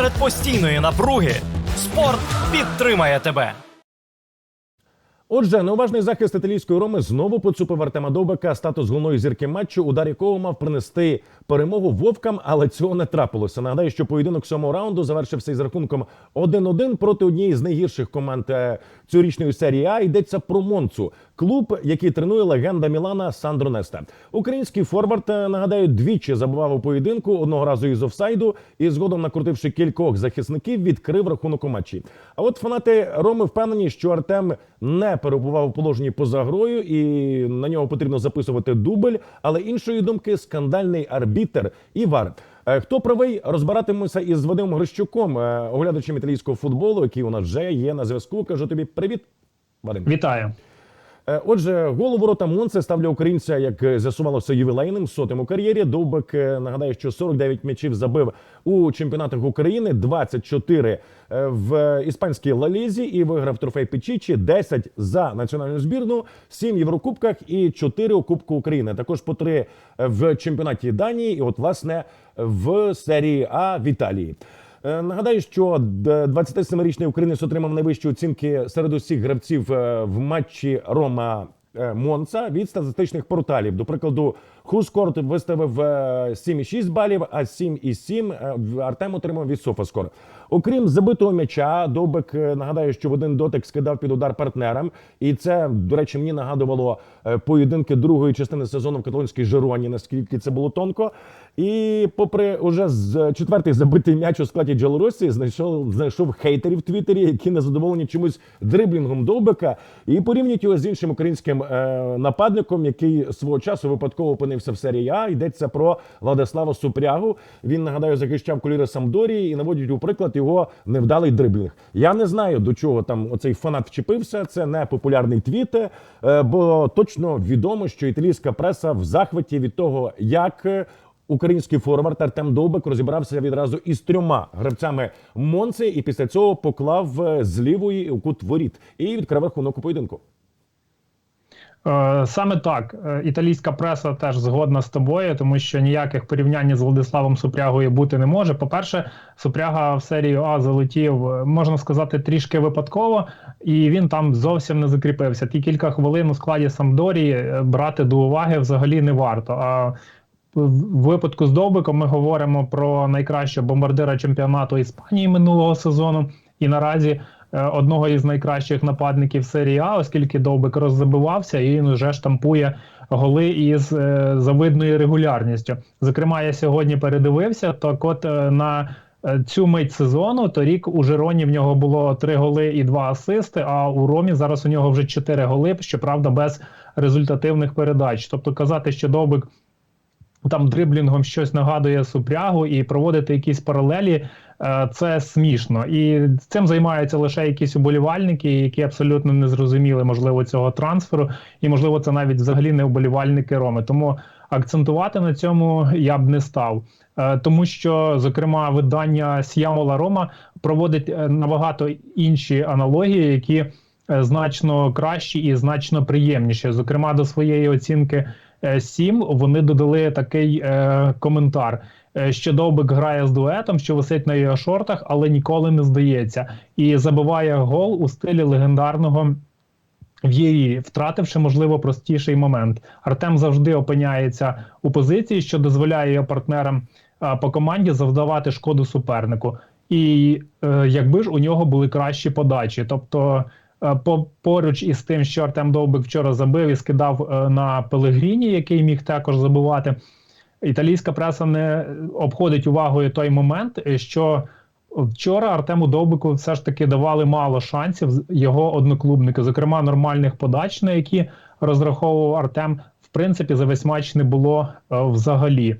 Серед постійної напруги спорт підтримає тебе. Отже, неуважний захист італійської роми знову поцупив Артема Довбика статус головної зірки матчу, удар якого мав принести перемогу вовкам, але цього не трапилося. Нагадаю, що поєдинок сьомого раунду завершився із рахунком 1-1 проти однієї з найгірших команд е, цьогорічної серії А. Йдеться про Монцу, клуб, який тренує легенда Мілана Сандро Неста. Український форвард, е, нагадаю, двічі забував у поєдинку одного разу із офсайду і згодом, накрутивши кількох захисників, відкрив рахунок у матчі. А от фанати Роми впевнені, що Артем не перебував у положенні поза грою, і на нього потрібно записувати дубль. Але іншої думки скандальний арбітер і вар. Е, Хто правий, розбиратимемося із Вадимом Грищуком, е, оглядачем італійського футболу, який у нас вже є на зв'язку. Кажу тобі привіт, Вадим. Вітаю. Е, Отже, гол у ворота Монце став українця, як е, з'ясувалося, ювілейним сотим у кар'єрі. Довбик е, нагадаю, що 49 м'ячів забив у чемпіонатах України, 24 е, в іспанській лалізі і виграв трофей Печічі, 10 за національну збірну, 7 в Єврокубках і 4 у Кубку України. Також по 3 в чемпіонаті Данії, і от власне в серії А в Італії. Е, Нагадаю, що д- 27-річний українець отримав найвищі оцінки серед усіх гравців е, в матчі Рома е, Монца від статистичних порталів. До прикладу, Хускорт виставив е, 7,6 балів, а 7,7 е, в- Артем отримав від Софаскор. Окрім забитого м'яча, Довбик е, нагадаю, що в один дотик скидав під удар партнерам, і це, до речі, мені нагадувало е, поєдинки другої частини сезону в каталонській Жироні, наскільки це було тонко. І попри уже з четвертий забитий м'яч у складі Джалоросі, знайшов знайшов хейтерів в Твіттері, які не задоволені чомусь дриблінгом Довбика, і порівнюють його з іншим українським е, нападником, який свого часу випадково опинився в серії А. Йдеться про Владислава Супрягу. Він нагадаю захищав коліри Самдорії і наводять у приклад його невдалий дриблінг. Я не знаю до чого там оцей фанат вчепився. Це не популярний твіт, е, бо точно відомо, що італійська преса в захваті від того, як. е, Український форвард Артем Довбик розібрався відразу із трьома гравцями Монци, і після цього поклав е, з лівої у кут воріт і відкрив рахунок у поєдинку. Е, Саме так, Е, італійська преса теж згодна з тобою, тому що ніяких порівнянь з Владиславом Супрягою бути не може. По-перше, Супряга в серію А залетів, е, можна сказати, трішки випадково, і він там зовсім не закріпився. Ті кілька хвилин у складі Самдорії е, брати до уваги взагалі не варто. А в випадку з Довбиком ми говоримо про найкращого бомбардира чемпіонату Іспанії минулого сезону. І наразі одного із найкращих нападників серії А, оскільки Довбик роззабивався і він вже штампує голи із е, завидною регулярністю. Зокрема, я сьогодні передивився. Так, от е, на е, цю мить сезону торік у Жироні в нього було три голи і два асисти. А у Ромі зараз у нього вже чотири голи, щоправда, без результативних передач. Тобто казати, що Довбик там дриблінгом щось нагадує супрягу і проводити якісь паралелі. Е, Це смішно, і цим займаються лише якісь уболівальники, які абсолютно не зрозуміли можливо цього трансферу, і можливо це навіть взагалі не уболівальники Роми. Тому акцентувати на цьому я б не став, Е, тому що зокрема видання Сіямола Рома проводить е, набагато інші аналогії, які значно кращі і значно приємніші. Зокрема, до своєї оцінки. 7 вони додали такий коментар, що Довбик грає з дуетом, що висить на його шортах, але ніколи не здається, і забиває гол у стилі легендарного В'єрі, втративши, можливо, простіший момент. Артем завжди опиняється у позиції, що дозволяє його партнерам е, по команді завдавати шкоду супернику. І е, якби ж у нього були кращі подачі, тобто. е, По поруч із тим, що Артем Довбик вчора забив і скидав е, на Пелегріні, який міг також забивати. Італійська преса не обходить увагою той момент, е, що вчора Артему Довбику все ж таки давали мало шансів його одноклубники, зокрема нормальних подач, на які розраховував Артем. В принципі, за весь матч не було е, взагалі.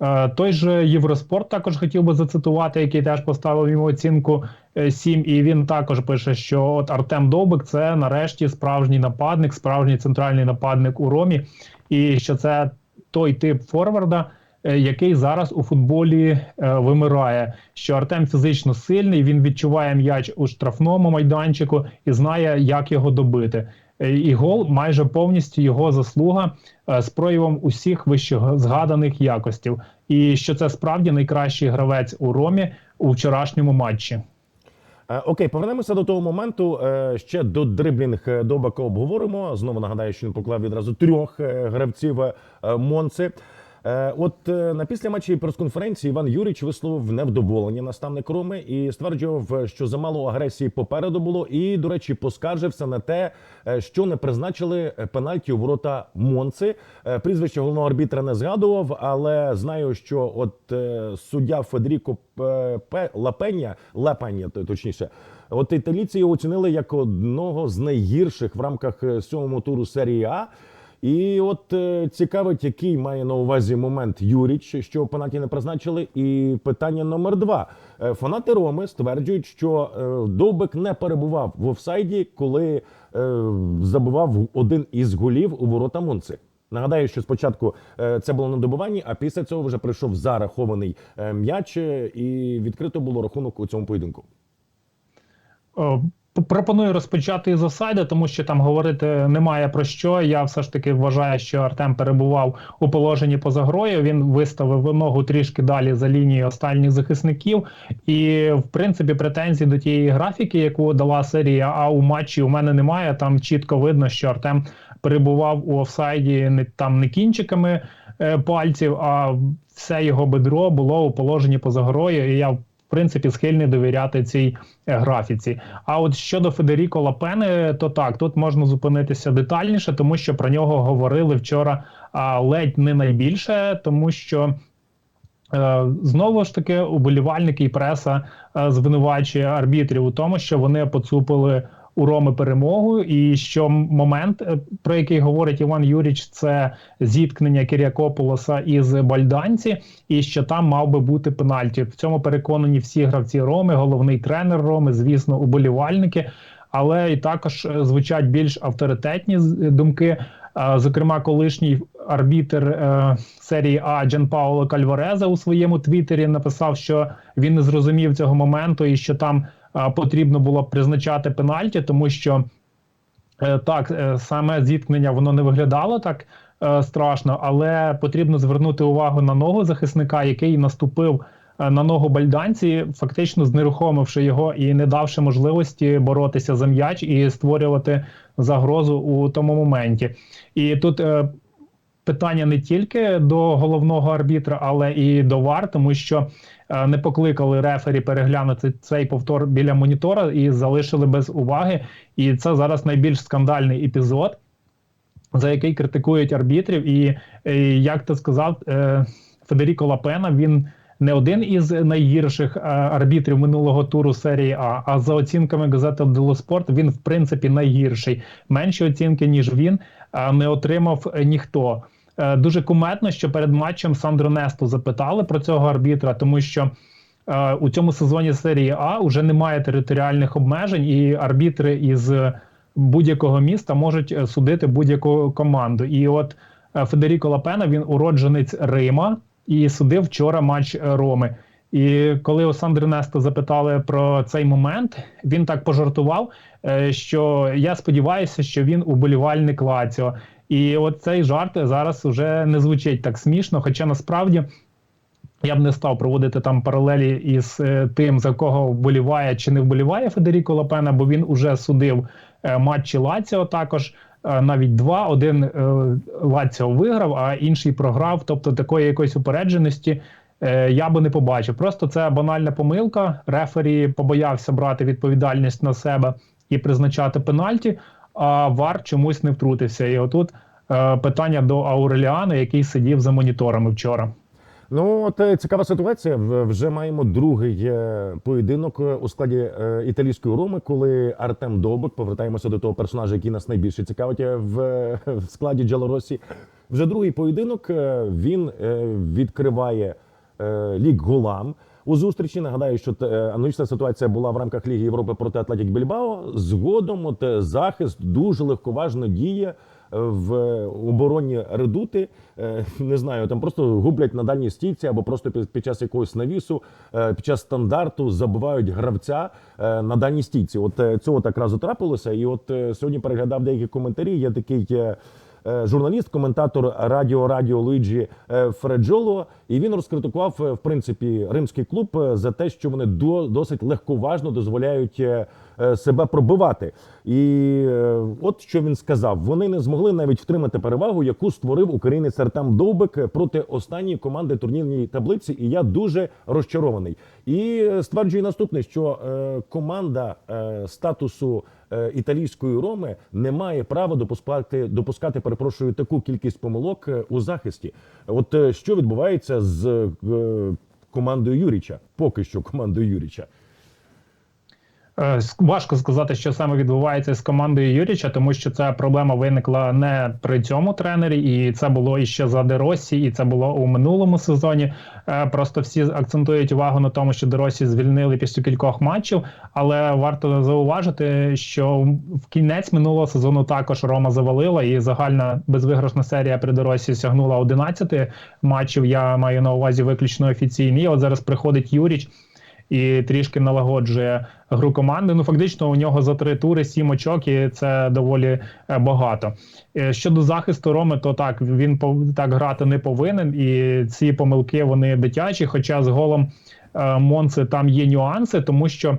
Е, Той же Євроспорт також хотів би зацитувати, який теж поставив йому оцінку е, 7, і він також пише, що от Артем Довбик це нарешті справжній нападник, справжній центральний нападник у Ромі, і що це той тип форварда, е, який зараз у футболі е, вимирає. Що Артем фізично сильний, він відчуває м'яч у штрафному майданчику і знає, як його добити. Е, І гол майже повністю його заслуга з проявом усіх вище згаданих якостів. І що це справді найкращий гравець у Ромі у вчорашньому матчі. Е, Окей, повернемося до того моменту. е, Ще до дриблінг е, Добака обговоримо. Знову нагадаю, що він поклав відразу трьох гравців Монце. Е, От е, на після матчі прес-конференції Іван Юріч висловив невдоволення наставник Роми і стверджував, що замало агресії попереду було. І, до речі, поскаржився на те, е, що не призначили пенальті у ворота Монци. Прізвище головного арбітра не згадував, але знаю, що от суддя Федеріко Лапеня, Лапеня, то- точніше, от італійці його оцінили як одного з найгірших в рамках сьомого туру серії А. І от е, цікавить, який має на увазі момент Юріч, що пенаті не призначили. І питання номер два: Е, фанати Роми стверджують, що е, Довбик не перебував в офсайді, коли забивав один із голів у ворота Монци. Нагадаю, що спочатку це було на добиванні, а після цього вже прийшов зарахований м'яч, і відкрито було рахунок у цьому поєдинку. Пропоную розпочати із офсайду, тому що там говорити немає про що. Я все ж таки вважаю, що Артем перебував у положенні поза грою. Він виставив ногу трішки далі за лінією останніх захисників. І, в принципі, претензій до тієї графіки, яку дала серія А у матчі, у мене немає. Там чітко видно, що Артем перебував у офсайді не там не кінчиками е, пальців, а все його бедро було у положенні поза грою. І я в принципі схильний довіряти цій е, графіці. А от щодо Федеріко Лапени, то так тут можна зупинитися детальніше, тому що про нього говорили вчора а, ледь не найбільше, тому що. Е, Знову ж таки, уболівальники і преса е, звинувачує арбітрів у тому, що вони поцупили у Роми перемогу, і що момент, е, про який говорить Іван Юріч, це зіткнення Кірякополоса із Бальданці, і що там мав би бути пенальті. В цьому переконані всі гравці Роми, головний тренер Роми, звісно, уболівальники. Але і також е, звучать більш авторитетні думки. Е, Зокрема, колишній арбітер серії А Джан Пауло Кальвареза у своєму твіттері написав, що він не зрозумів цього моменту і що там потрібно було призначати пенальті, тому що е, так е, саме зіткнення воно не виглядало так е, страшно, але потрібно звернути увагу на ногу захисника, який наступив е, на ногу бальданці, фактично знерухомивши його і не давши можливості боротися за м'яч і створювати загрозу у тому моменті. І тут е, питання не тільки до головного арбітра, але і до ВАР, тому що е, не покликали рефері переглянути цей повтор біля монітора і залишили без уваги. І це зараз найбільш скандальний епізод, за який критикують арбітрів. І, е, як ти сказав, е, Федеріко Лапена він. Не один із найгірших е, арбітрів минулого туру серії А, а за оцінками газети Дело Спорт він в принципі найгірший. Менші оцінки ніж він е, не отримав е, ніхто. Е, Дуже куметно, що перед матчем Сандро Несту запитали про цього арбітра, тому що е, у цьому сезоні серії А вже немає територіальних обмежень, і арбітри із будь-якого міста можуть е, судити будь-яку команду. І от Федеріко Лапена він уродженець Рима і судив вчора матч Роми. І коли у Сандри Несто запитали про цей момент, він так пожартував, що я сподіваюся, що він уболівальник Лаціо. І от цей жарт зараз вже не звучить так смішно, хоча насправді. Я б не став проводити там паралелі із е, тим, за кого вболіває чи не вболіває Федеріко Лапена, бо він уже судив е, матчі Лаціо також. е, Навіть два. Один Лаціо виграв, а інший програв. Тобто такої якоїсь упередженості я би не побачив. Просто це банальна помилка. Рефері побоявся брати відповідальність на себе і призначати пенальті, а Вар чомусь не втрутився. І отут е, питання до Ауреліана, який сидів за моніторами вчора. Ну, от е, цікава ситуація. Вже маємо другий е, поєдинок е, у складі італійської роми, коли Артем Довбик, повертаємося до того персонажа, який нас найбільше цікавить в, складі Джалоросі. Вже другий поєдинок він відкриває лік голам. У зустрічі нагадаю, що е, аналогічна ситуація була в рамках Ліги Європи проти Атлетік Більбао. Згодом от, е, захист дуже легковажно діє е, в обороні редути. Не знаю, там просто гублять на дальній стійці або просто під, час якогось навісу, під час стандарту забивають гравця на дальній стійці. От цього так разу трапилося. І от сьогодні переглядав деякі коментарі. Є такий. Е, журналіст, коментатор радіо Радіо Луїджі е, Фреджоло, і він розкритикував е, в принципі римський клуб за те, що вони до, досить легковажно дозволяють себе пробивати. І е, от що він сказав: вони не змогли навіть втримати перевагу, яку створив українець Артем Довбик проти останньої команди турнірній таблиці. І я дуже розчарований. І е, стверджує наступне, що е, команда е, статусу е, італійської роми не має права допускати, допускати, перепрошую, таку кількість помилок е, у захисті. От е, що відбувається з е, командою Юріча, поки що командою Юріча. Е, Важко сказати, що саме відбувається з командою Юріча, тому що ця проблема виникла не при цьому тренері, і це було іще за Деросі, і це було у минулому сезоні. Е, Просто всі акцентують увагу на тому, що Деросі звільнили після кількох матчів. Але варто зауважити, що в кінець минулого сезону також Рома завалила, і загальна безвиграшна серія при Деросі сягнула 11 матчів. Я маю на увазі виключно офіційні. От зараз приходить Юріч і трішки налагоджує гру команди. Ну фактично у нього за три тури сім очок, і це доволі е, багато. Е, Щодо захисту Роми, то так він так грати не повинен, і ці помилки вони дитячі. Хоча з голом е, Монци там є нюанси, тому що.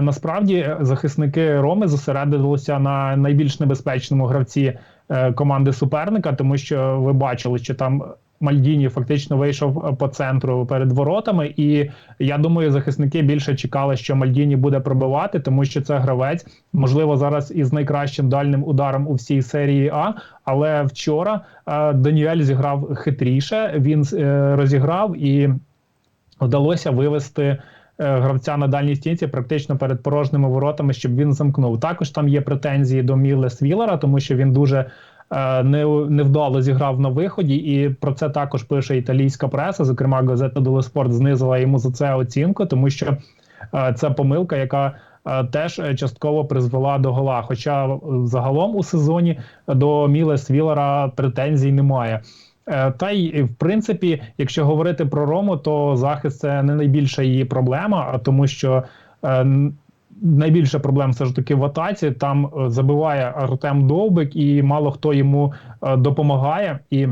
Насправді захисники Роми зосередилися на найбільш небезпечному гравці команди суперника, тому що ви бачили, що там Мальдіні фактично вийшов е, по центру перед воротами, і я думаю, захисники більше чекали, що Мальдіні буде пробивати, тому що це гравець, можливо, зараз із найкращим дальним ударом у всій серії А. Але вчора е, Даніель зіграв хитріше. Він е, розіграв і вдалося вивести. е, Гравця на дальній стінці практично перед порожніми воротами, щоб він замкнув. Також там є претензії до Міле Свілера, тому що він дуже не, невдало зіграв на виході, і про це також пише італійська преса. Зокрема, газета Дело Спорт знизила йому за це оцінку, тому що е, це помилка, яка е, теж е, частково призвела до гола. Хоча е, загалом у сезоні до Міле Свілера претензій немає. Е, Та й в принципі, якщо говорити про Рому, то захист це не найбільша її проблема, тому що е, н- найбільша проблема все ж таки в атаці. Там е, забиває Артем Довбик, і мало хто йому е, допомагає. І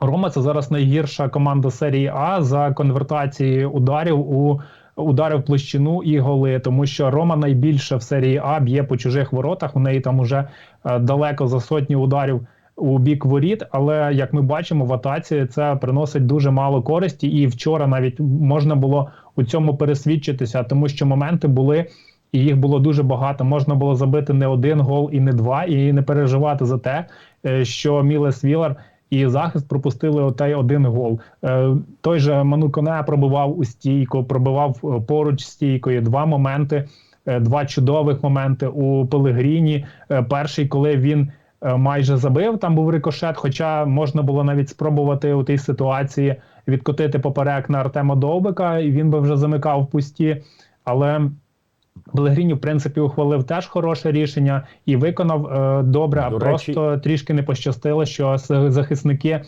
Рома це зараз найгірша команда серії А за конвертацією ударів у удари в площину і голи, тому що Рома найбільше в серії А б'є по чужих воротах. У неї там уже е, далеко за сотні ударів у бік воріт. Але як ми бачимо, в атаці це приносить дуже мало користі, і вчора навіть можна було у цьому пересвідчитися, тому що моменти були. І їх було дуже багато. Можна було забити не один гол і не два, і не переживати за те, е, що Мілес Вілар і захист пропустили отей один гол. Е, Той же Ману Коне пробивав у стійку, пробивав е, поруч стійкою. Два моменти, два чудових моменти у Пелегріні. Перший, коли він майже забив, там був рикошет. Хоча можна було навіть спробувати у тій ситуації відкотити поперек на Артема Довбика, і він би вже замикав в пусті. Але Белегріні, в принципі, ухвалив теж хороше рішення і виконав е, добре, а речі... просто трішки не пощастило, що захисники е,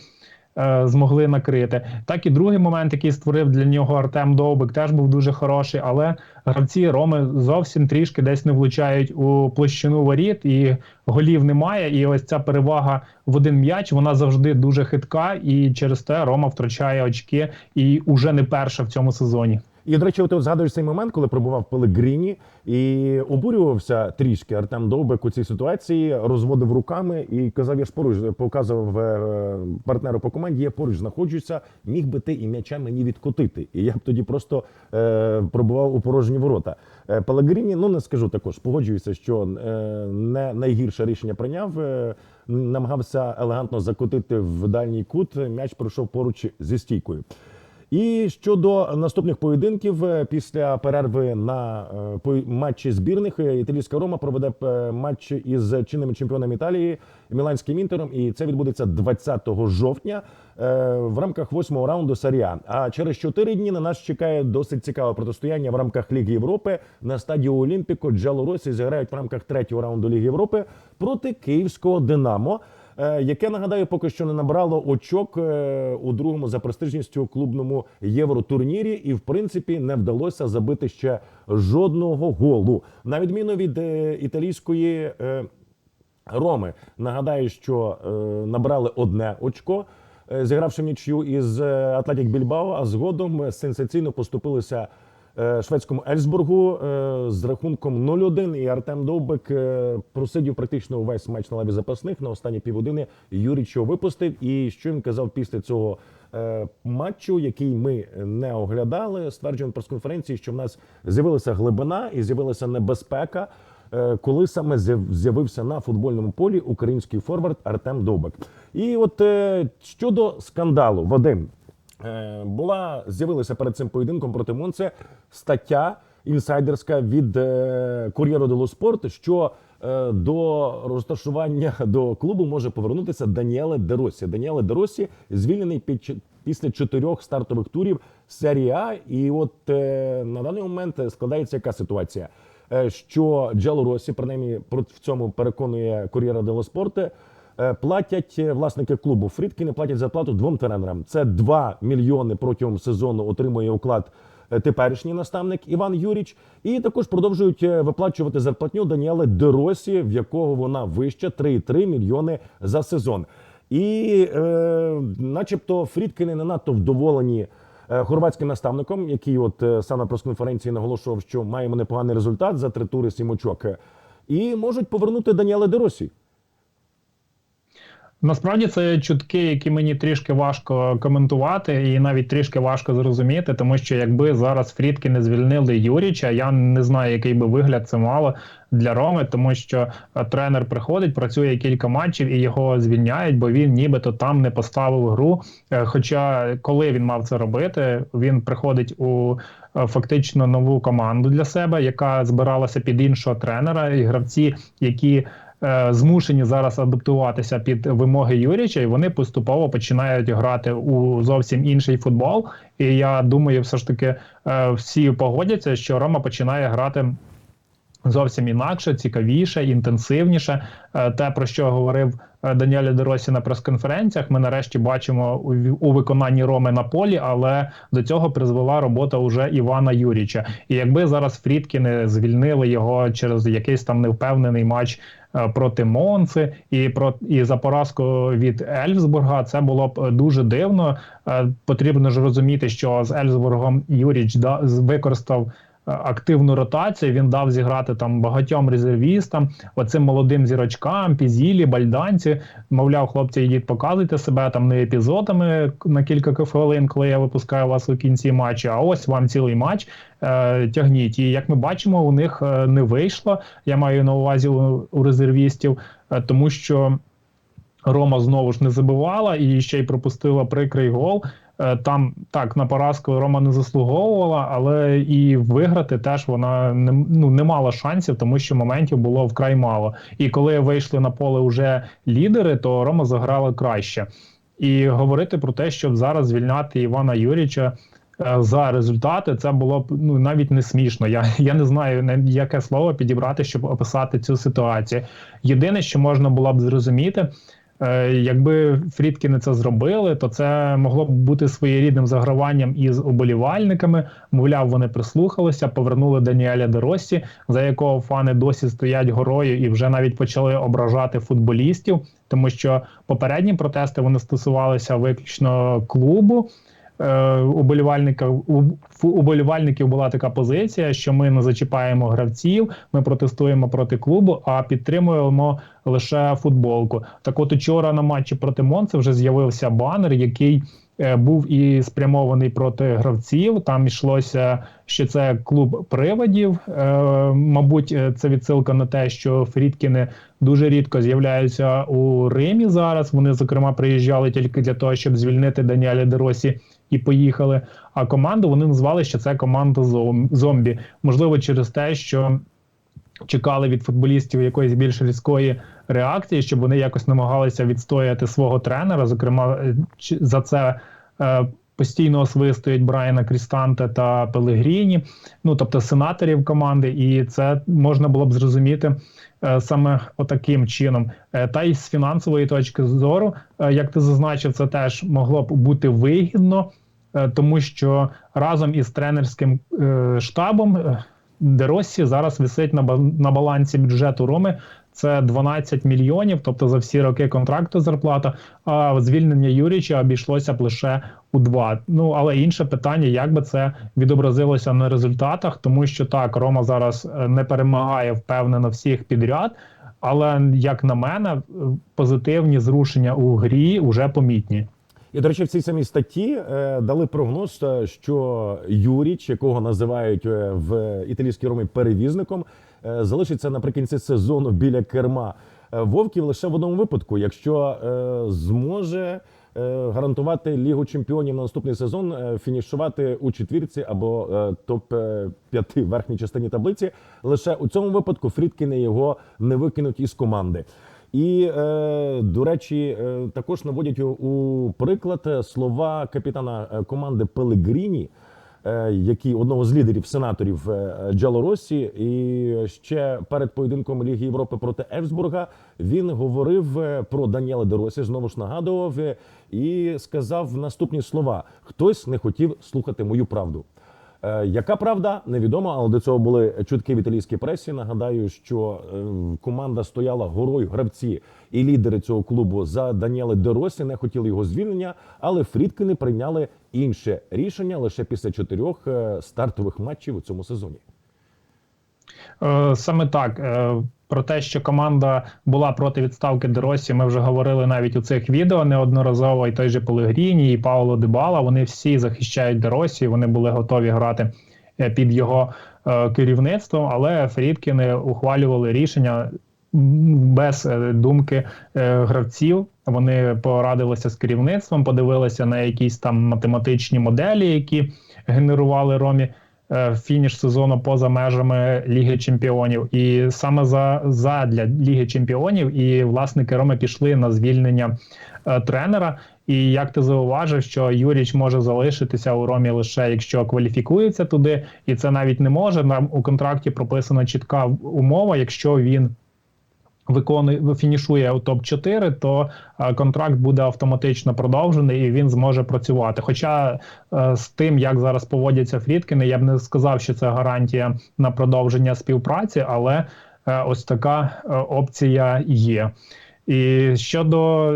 змогли накрити. Так і другий момент, який створив для нього Артем Довбик, теж був дуже хороший, але гравці Роми зовсім трішки десь не влучають у площину воріт, і голів немає. І ось ця перевага в один м'яч вона завжди дуже хитка, і через те Рома втрачає очки і уже не перша в цьому сезоні. І, до речі, ти згадуєш цей момент, коли пробував Пелегріні і обурювався трішки Артем Довбик у цій ситуації, розводив руками і казав: я ж поруч показував е, партнеру по команді, я поруч знаходжуся, міг би ти і м'яча мені відкотити. І я б тоді просто е, пробував у порожні ворота. Е, Пелегріні, ну не скажу також, погоджуюся, що е, не найгірше рішення прийняв. Е, намагався елегантно закотити в дальній кут. М'яч пройшов поруч зі стійкою. І щодо наступних поєдинків, е, після перерви на е, матчі збірних е, італійська Рома проведе матч із чинним чемпіоном Італії Міланським інтером, і це відбудеться 20 жовтня в рамках восьмого раунду Сарія. А через чотири дні на нас чекає досить цікаве протистояння в рамках Ліги Європи на стадії Олімпіко. Джалоросі зіграють в рамках третього раунду Ліги Європи проти київського Динамо яке нагадаю, поки що не набрало очок е, у другому за престижністю клубному євротурнірі, і в принципі не вдалося забити ще жодного голу. На відміну від е, італійської. е, Роми. Нагадаю, що е, набрали одне очко, е, зігравши нічю із е, Атлетік Більбао, а згодом е, сенсаційно поступилися е, шведському Ельсбургу е, з рахунком 0-1. І Артем Довбик е, просидів практично увесь матч на лаві запасних. На останні півгодини його випустив. І що він казав після цього е, матчу, який ми не оглядали, стверджує на прес-конференції, що в нас з'явилася глибина і з'явилася небезпека. Е, коли саме з'явився на футбольному полі український форвард Артем Довбик. І от е, щодо скандалу, Вадим, е, була з'явилася перед цим поєдинком проти Монце стаття інсайдерська від е, Кур'єро дело Спорт, що е, до розташування до клубу може повернутися Даніеле Деросі. Даніеле Деросі звільнений під після чотирьох стартових турів серії А. І от е, на даний момент складається яка ситуація? Е, що Джело Росі, принаймні в цьому переконує Кур'єра дело Спорте, е, платять е, власники клубу. Фрідкіни платять зарплату двом тренерам. Це 2 мільйони протягом сезону отримує уклад е, теперішній наставник Іван Юріч. І також продовжують е, виплачувати зарплатню Даніеле Деросі, в якого вона вища 3,3 мільйони за сезон. І, е, начебто, Фрідкіни не надто вдоволені е, хорватським наставником, який от е, сам на прес-конференції наголошував, що маємо непоганий результат за три тури сім очок. Е, І можуть повернути Даніеле Деросі. Насправді це чутки, які мені трішки важко коментувати, і навіть трішки важко зрозуміти, тому що якби зараз Фрідки не звільнили Юріча, я не знаю, який би вигляд це мало для Роми, тому що е, тренер приходить, працює кілька матчів і його звільняють, бо він нібито там не поставив гру. Е, Хоча коли він мав це робити, він приходить у е, фактично нову команду для себе, яка збиралася під іншого тренера, і гравці, які змушені зараз адаптуватися під вимоги Юріча, і вони поступово починають грати у зовсім інший футбол. І я думаю, все ж таки е, всі погодяться, що Рома починає грати. Зовсім інакше, цікавіше, інтенсивніше. Е, Те, про що говорив е, Даніель Деросі на прес-конференціях, ми нарешті бачимо у, виконанні Роми на полі, але до цього призвела робота уже Івана Юріча. І якби зараз Фрідкіни звільнили його через якийсь там невпевнений матч е, проти Монци і про і за поразку від Ельсбурга. це було б е, дуже дивно. Е, Потрібно ж розуміти, що з Ельсбургом Юріч да, використав е, активну ротацію. Він дав зіграти там багатьом резервістам, оцим молодим зірочкам, пізілі, бальданці. Мовляв, хлопці, йдіть, показуйте себе там не епізодами на кілька хвилин, коли я випускаю вас у кінці матчу. А ось вам цілий матч е, тягніть. І як ми бачимо, у них е, не вийшло. Я маю на увазі у, у резервістів, е, тому що. Рома знову ж не забивала і ще й пропустила прикрий гол. Е, Там так на поразку Рома не заслуговувала, але і виграти теж вона не ну не мала шансів, тому що моментів було вкрай мало. І коли вийшли на поле вже лідери, то Рома заграла краще. І говорити про те, щоб зараз звільняти Івана Юріча е, за результати, це було б ну навіть не смішно. Я, я не знаю яке слово підібрати, щоб описати цю ситуацію. Єдине, що можна було б зрозуміти. Е, Якби Фрідкіни це зробили, то це могло б бути своєрідним заграванням із уболівальниками. Мовляв, вони прислухалися, повернули Даніеля Деросі, за якого фани досі стоять горою і вже навіть почали ображати футболістів, тому що попередні протести вони стосувалися виключно клубу. Е, уболівальника у уболівальників була така позиція, що ми не зачіпаємо гравців, ми протестуємо проти клубу, а підтримуємо лише футболку. Так, от учора на матчі проти Монце вже з'явився банер, який е, був і спрямований проти гравців. Там йшлося, що це клуб приводів. Е, мабуть, це відсилка на те, що Фрідкіни дуже рідко з'являються у Римі зараз. Вони, зокрема, приїжджали тільки для того, щоб звільнити Даніеля Деросі і поїхали. А команду вони назвали, що це команда зомбі. Можливо, через те, що чекали від футболістів якоїсь більш різкої реакції, щоб вони якось намагалися відстояти свого тренера. Зокрема, е, за це е, постійно освистують Брайана Крістанте та Пелегріні, ну тобто сенаторів команди, і це можна було б зрозуміти. е, Саме отаким чином, Е, та й з фінансової точки зору, е, як ти зазначив, це теж могло б бути вигідно, тому що разом із тренерським штабом Деросі зараз висить на балансі бюджету Роми це 12 мільйонів, тобто за всі роки контракту зарплата. А звільнення Юріча обійшлося б лише у 2. Ну але інше питання, як би це відобразилося на результатах, тому що так Рома зараз е, не перемагає впевнено всіх підряд. Але як на мене, позитивні зрушення у грі вже помітні. І, до речі, в цій самій статті е, дали прогноз, е, що Юріч, якого називають е, в італійській ромі перевізником, залишиться наприкінці сезону біля керма е, Вовків лише в одному випадку, якщо е, зможе е, гарантувати Лігу чемпіонів на наступний сезон, е, фінішувати у четвірці або е, топ 5 верхній частині таблиці. Лише у цьому випадку Фрідкіни його не викинуть із команди. І, е, до речі, е, також наводять у, приклад е, слова капітана е, команди Пелегріні, е, який одного з лідерів сенаторів Джалоросі, Джало Росі. І ще перед поєдинком Ліги Європи проти Ефсбурга він говорив е, про Даніела Деросі, знову ж нагадував е, і сказав наступні слова: хтось не хотів слухати мою правду. Е, Яка правда невідомо, але до цього були чутки в італійській пресі. Нагадаю, що е, команда стояла горою гравці і лідери цього клубу за Даніеле Деросі не хотіли його звільнення, але Фрідкини прийняли інше рішення лише після чотирьох е, стартових матчів у цьому сезоні. Е, Саме так. Е, Про те, що команда була проти відставки Деросі, ми вже говорили навіть у цих відео неодноразово. І той же Пелегріні, і Пауло Дебала. Вони всі захищають Деросі. Вони були готові грати е, під його е, керівництвом, але Фрідкіни ухвалювали рішення без думки е, гравців. Вони порадилися з керівництвом, подивилися на якісь там математичні моделі, які генерували Ромі фініш сезону поза межами Ліги Чемпіонів. І саме за, за для Ліги Чемпіонів і власники Роми пішли на звільнення е, тренера. І як ти зауважив, що Юріч може залишитися у Ромі лише якщо кваліфікується туди, і це навіть не може. Нам у контракті прописана чітка умова, якщо він виконує фінішує у топ 4 то е, контракт буде автоматично продовжений і він зможе працювати. Хоча е, з тим, як зараз поводяться Фрідкини, я б не сказав, що це гарантія на продовження співпраці, але е, ось така опція є. І щодо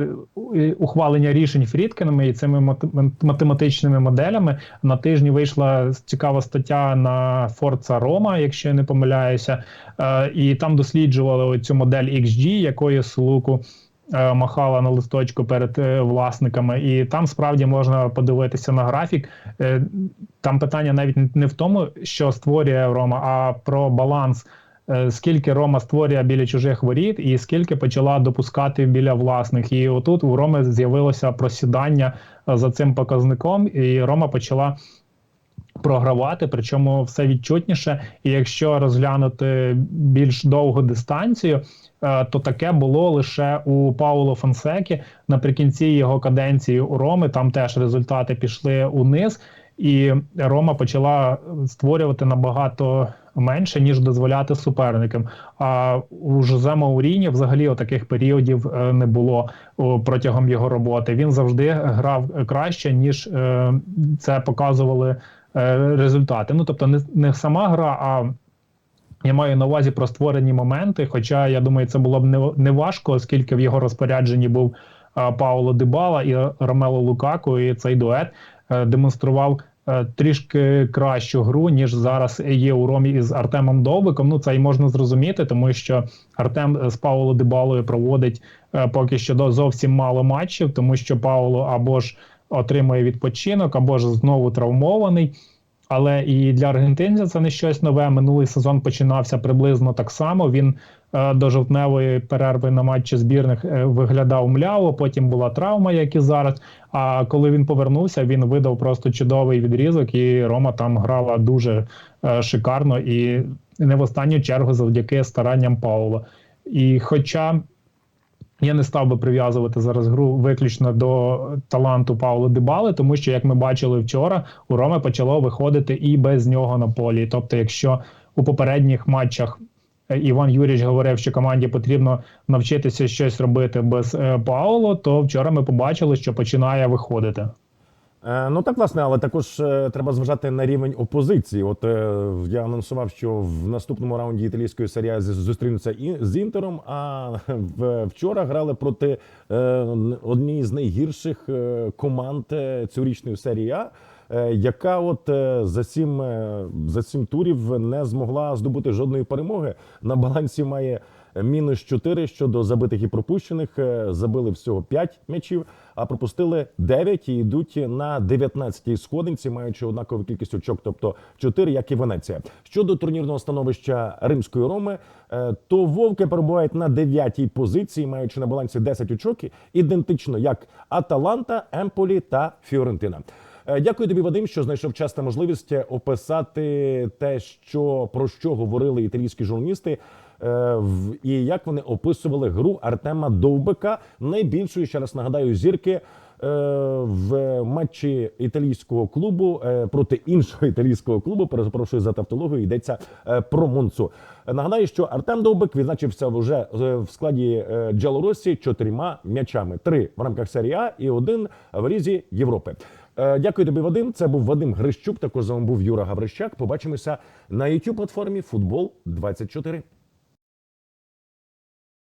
е, ухвалення рішень Фрідкинами і цими мат- математичними моделями на тижні вийшла цікава стаття на Forza Roma, якщо я не помиляюся, е, і там досліджували цю модель XG, якою Слуку е, махала на листочку перед власниками, і там справді можна подивитися на графік. Там питання навіть не в тому, що створює Рома, а про баланс. Е, Скільки Рома створює біля чужих воріт, і скільки почала допускати біля власних, і отут у Роми з'явилося просідання е, за цим показником, і Рома почала програвати, причому все відчутніше. І якщо розглянути більш довгу дистанцію, е, то таке було лише у Пауло Фонсекі наприкінці його каденції у Роми. Там теж результати пішли униз, і Рома почала створювати набагато менше ніж дозволяти суперникам. А у Жозе Мауріні взагалі таких періодів е, не було протягом його роботи. Він завжди грав краще ніж е, це показували е, результати. Ну тобто, не, сама гра, а я маю на увазі про створені моменти. Хоча я думаю, це було б не, не важко, оскільки в його розпорядженні був е, Пауло Дебала і Ромело Лукаку, і цей дует е, демонстрував. Е, Трішки кращу гру ніж зараз є у Ромі із Артемом Довбиком. Ну це й можна зрозуміти, тому що Артем з Пауло Дебалою проводить е, поки що зовсім мало матчів, тому що Пауло або ж отримує відпочинок, або ж знову травмований. Але і для аргентинця це не щось нове. Минулий сезон починався приблизно так само. Він до жовтневої перерви на матчі збірних е, виглядав мляво. Потім була травма, як і зараз. А коли він повернувся, він видав просто чудовий відрізок, і Рома там грала дуже е, шикарно і не в останню чергу завдяки старанням Паула. І хоча я не став би прив'язувати зараз гру виключно до таланту Паула Дебали, тому що, як ми бачили вчора, у Роми почало виходити і без нього на полі. Тобто, якщо у попередніх матчах е, Іван Юрійович говорив, що команді потрібно навчитися щось робити без е, Пауло, то вчора ми побачили, що починає виходити. Е, Ну так, власне, але також е, треба зважати на рівень опозиції. От е, я анонсував, що в наступному раунді італійської серії зустрінуться з інтером. А вчора грали проти е, однієї з найгірших е, команд е, цьогорічної серії А. е, Яка от е, за сім е, за сім турів не змогла здобути жодної перемоги на балансі має мінус 4 щодо забитих і пропущених. Забили всього 5 м'ячів, а пропустили 9 і йдуть на 19-й сходинці, маючи однакову кількість очок, тобто 4, як і Венеція. Щодо турнірного становища Римської Роми, то Вовки перебувають на 9-й позиції, маючи на балансі 10 очок, ідентично як Аталанта, Емполі та Фіорентина. Е, Дякую тобі, Вадим, що знайшов час та можливість описати те, що про що говорили італійські журналісти, е, і як вони описували гру Артема Довбика, найбільшої ще раз нагадаю зірки. е, В матчі італійського клубу е, проти іншого італійського клубу, перепрошую за тавтологію, йдеться е, про Монцу. Нагадаю, що Артем Довбик відзначився вже е, в складі е, Джалоросі чотирма м'ячами: три в рамках серії А і один в різі Європи. Е, Дякую тобі, Вадим. Це був Вадим Грищук. Також з вами був Юра Гаврищак. Побачимося на youtube платформі Футбол 24